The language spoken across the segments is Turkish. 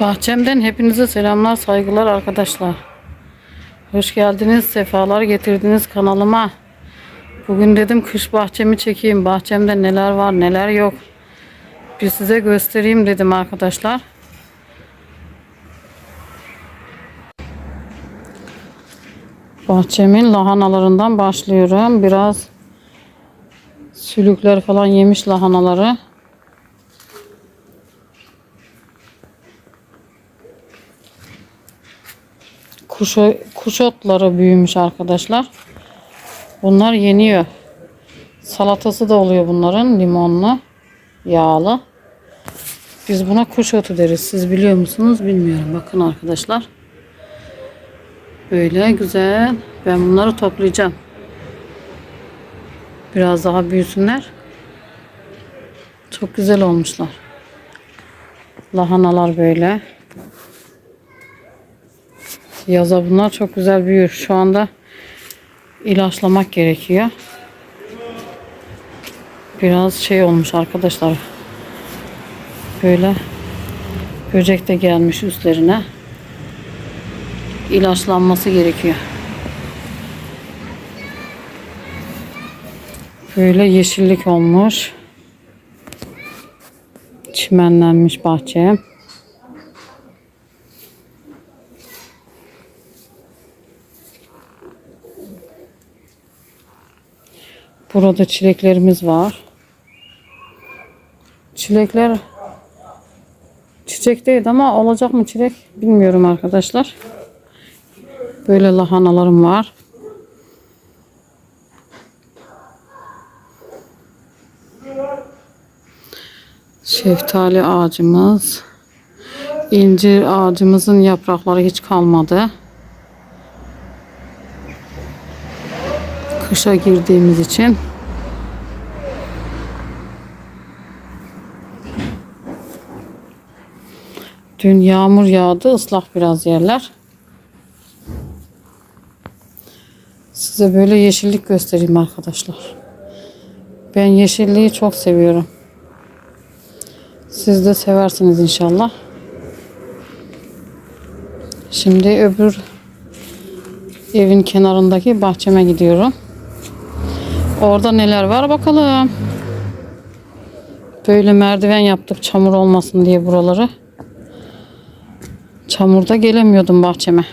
Bahçemden hepinize selamlar, saygılar arkadaşlar. Hoş geldiniz, sefalar getirdiniz kanalıma. Bugün dedim kış bahçemi çekeyim. Bahçemde neler var, neler yok. Bir size göstereyim dedim arkadaşlar. Bahçemin lahanalarından başlıyorum. Biraz sülükler falan yemiş lahanaları. Kuş, kuş otları büyümüş arkadaşlar. Bunlar yeniyor. Salatası da oluyor bunların limonlu, yağlı. Biz buna kuş otu deriz. Siz biliyor musunuz bilmiyorum. Bakın arkadaşlar. Böyle güzel. Ben bunları toplayacağım. Biraz daha büyüsünler. Çok güzel olmuşlar. Lahanalar böyle. Yaza bunlar çok güzel büyür. Şu anda ilaçlamak gerekiyor. Biraz şey olmuş arkadaşlar. Böyle böcek de gelmiş üstlerine. İlaçlanması gerekiyor. Böyle yeşillik olmuş. Çimenlenmiş bahçe. Burada çileklerimiz var. Çilekler çiçek değil ama olacak mı çilek bilmiyorum arkadaşlar. Böyle lahanalarım var. Şeftali ağacımız. incir ağacımızın yaprakları hiç kalmadı. Kışa girdiğimiz için. Dün yağmur yağdı, ıslak biraz yerler. Size böyle yeşillik göstereyim arkadaşlar. Ben yeşilliği çok seviyorum. Siz de seversiniz inşallah. Şimdi öbür evin kenarındaki bahçeme gidiyorum. Orada neler var bakalım. Böyle merdiven yaptık çamur olmasın diye buraları. Çamurda gelemiyordum bahçeme.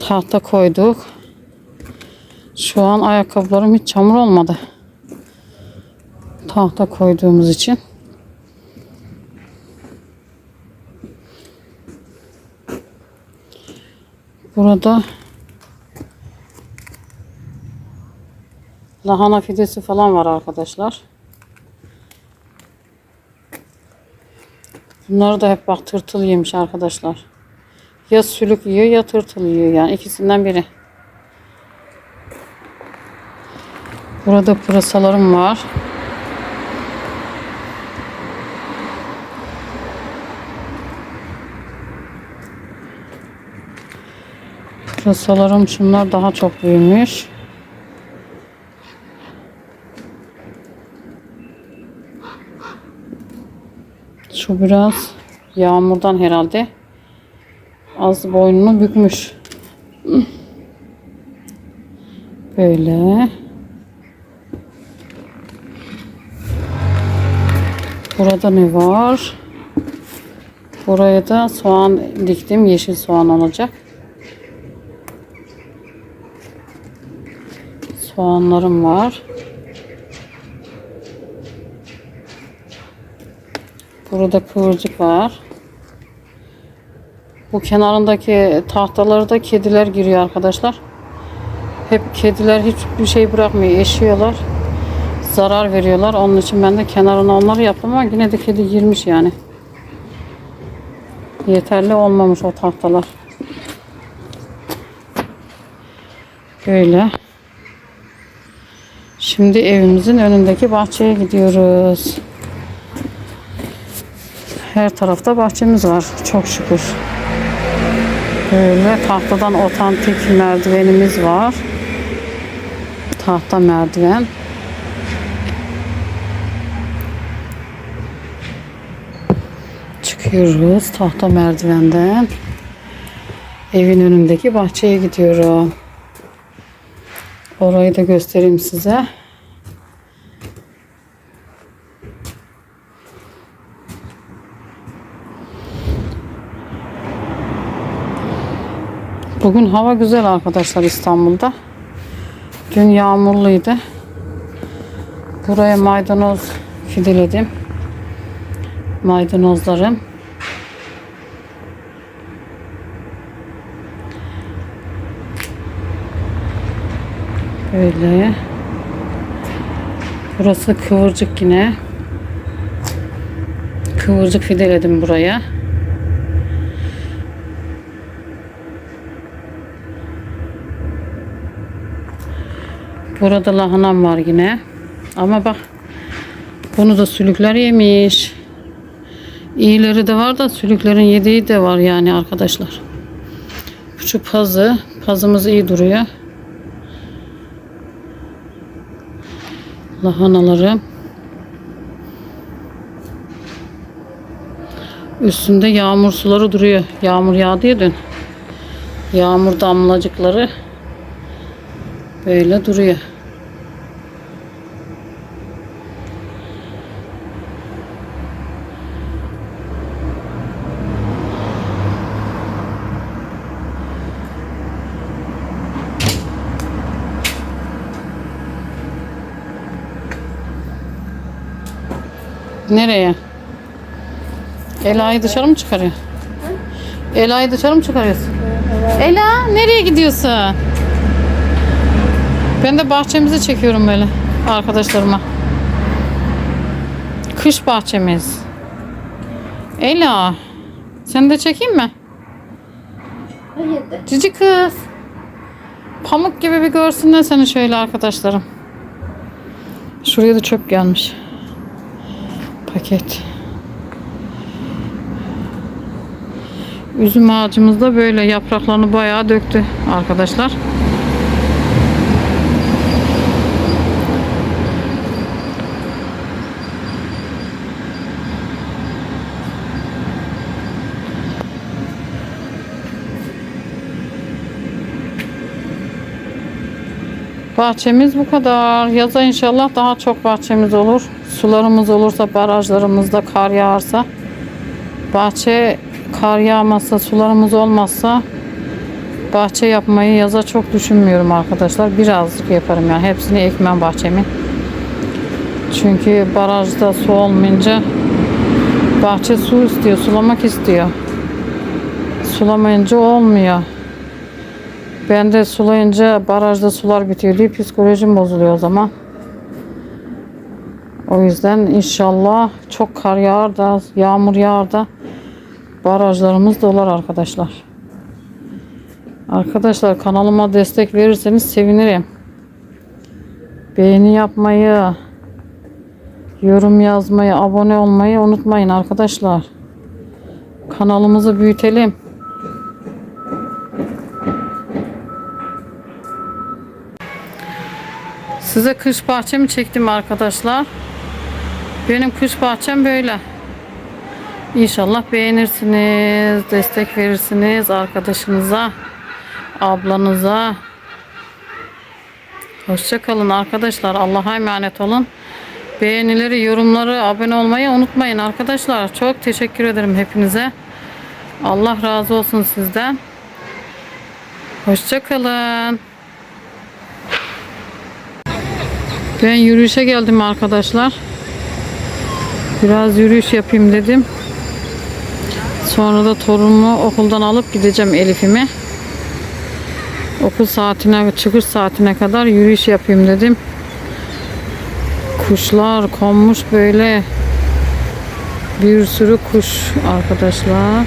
Tahta koyduk. Şu an ayakkabılarım hiç çamur olmadı. Tahta koyduğumuz için. Burada lahana fidesi falan var arkadaşlar. Bunları da hep bak tırtıl yemiş arkadaşlar. Ya sülük yiyor ya tırtıl yiyor yani ikisinden biri. Burada pırasalarım var. Pırasalarım şunlar daha çok büyümüş. Şu biraz yağmurdan herhalde az boynunu bükmüş. Böyle. Burada ne var? Buraya da soğan diktim. Yeşil soğan olacak. Soğanlarım var. Burada kıvırcık var. Bu kenarındaki tahtaları da kediler giriyor arkadaşlar. Hep kediler hiçbir şey bırakmıyor. Eşiyorlar. Zarar veriyorlar. Onun için ben de kenarına onları yaptım ama yine de kedi girmiş yani. Yeterli olmamış o tahtalar. Böyle. Şimdi evimizin önündeki bahçeye gidiyoruz. Her tarafta bahçemiz var. Çok şükür. Böyle tahtadan otantik merdivenimiz var. Tahta merdiven. Çıkıyoruz tahta merdivenden. Evin önündeki bahçeye gidiyorum. Orayı da göstereyim size. Bugün hava güzel arkadaşlar İstanbul'da. Dün yağmurluydu. Buraya maydanoz fideledim. Maydanozlarım. Böyle. Burası kıvırcık yine. Kıvırcık fideledim buraya. Burada lahanam var yine. Ama bak bunu da sülükler yemiş. İyileri de var da sülüklerin yediği de var yani arkadaşlar. Şu pazı. Pazımız iyi duruyor. Lahanalarım. Üstünde yağmur suları duruyor. Yağmur yağdı ya dün. Yağmur damlacıkları böyle duruyor. Nereye? Ela'yı dışarı mı çıkarıyor? Ela'yı dışarı mı çıkarıyorsun? Ela nereye gidiyorsun? Ben de bahçemizi çekiyorum böyle arkadaşlarıma. Kış bahçemiz. Ela seni de çekeyim mi? Hayır. Cici kız. Pamuk gibi bir görsünler seni şöyle arkadaşlarım. Şuraya da çöp gelmiş. Paket. Üzüm ağacımız da böyle yapraklarını bayağı döktü arkadaşlar. Bahçemiz bu kadar. Yaza inşallah daha çok bahçemiz olur. Sularımız olursa, barajlarımızda kar yağarsa, bahçe kar yağmazsa, sularımız olmazsa bahçe yapmayı yaza çok düşünmüyorum arkadaşlar. Birazcık yaparım yani. Hepsini ekmem bahçemin. Çünkü barajda su olmayınca bahçe su istiyor, sulamak istiyor. Sulamayınca olmuyor. Ben de sulayınca barajda sular bitiyor diye psikolojim bozuluyor o zaman. O yüzden inşallah çok kar yağar da yağmur yağar da barajlarımız dolar arkadaşlar. Arkadaşlar kanalıma destek verirseniz sevinirim. Beğeni yapmayı, yorum yazmayı, abone olmayı unutmayın arkadaşlar. Kanalımızı büyütelim. Size kış bahçemi çektim arkadaşlar. Benim kış bahçem böyle. İnşallah beğenirsiniz, destek verirsiniz arkadaşınıza, ablanıza. Hoşçakalın arkadaşlar. Allah'a emanet olun. Beğenileri, yorumları, abone olmayı unutmayın arkadaşlar. Çok teşekkür ederim hepinize. Allah razı olsun sizden. Hoşçakalın. Ben yürüyüşe geldim arkadaşlar. Biraz yürüyüş yapayım dedim. Sonra da torunumu okuldan alıp gideceğim Elif'imi. Okul saatine, çıkış saatine kadar yürüyüş yapayım dedim. Kuşlar konmuş böyle. Bir sürü kuş arkadaşlar.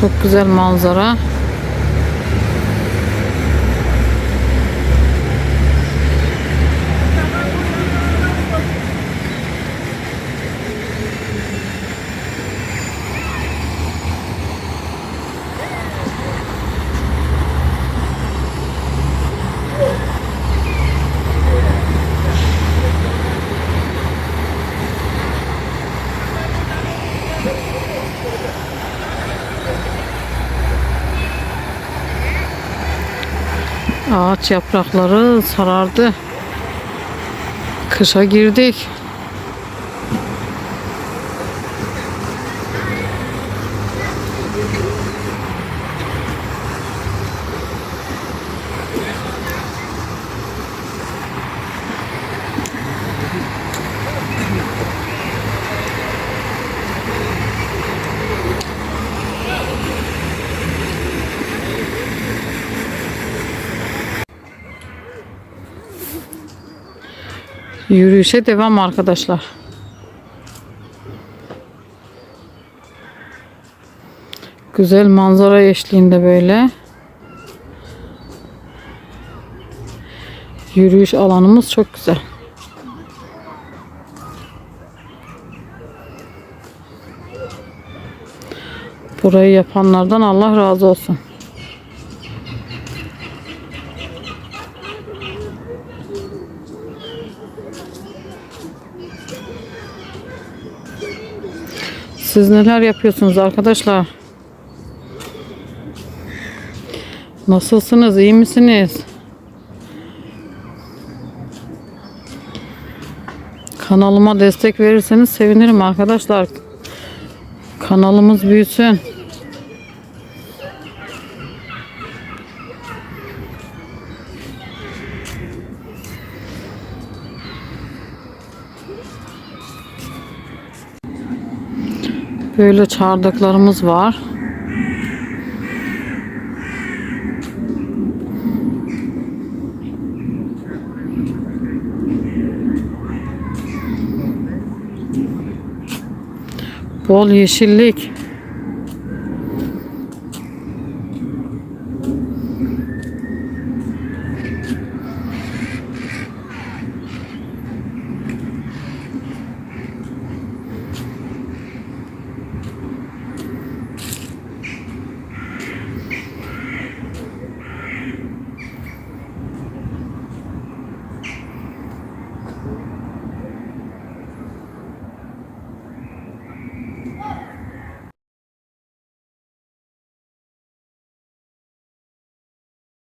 Çok güzel manzara. Ağaç yaprakları sarardı. Kışa girdik. Yürüyüşe devam arkadaşlar. Güzel manzara eşliğinde böyle. Yürüyüş alanımız çok güzel. Burayı yapanlardan Allah razı olsun. Siz neler yapıyorsunuz arkadaşlar? Nasılsınız? İyi misiniz? Kanalıma destek verirseniz sevinirim arkadaşlar. Kanalımız büyüsün. Böyle çardaklarımız var. Bol yeşillik.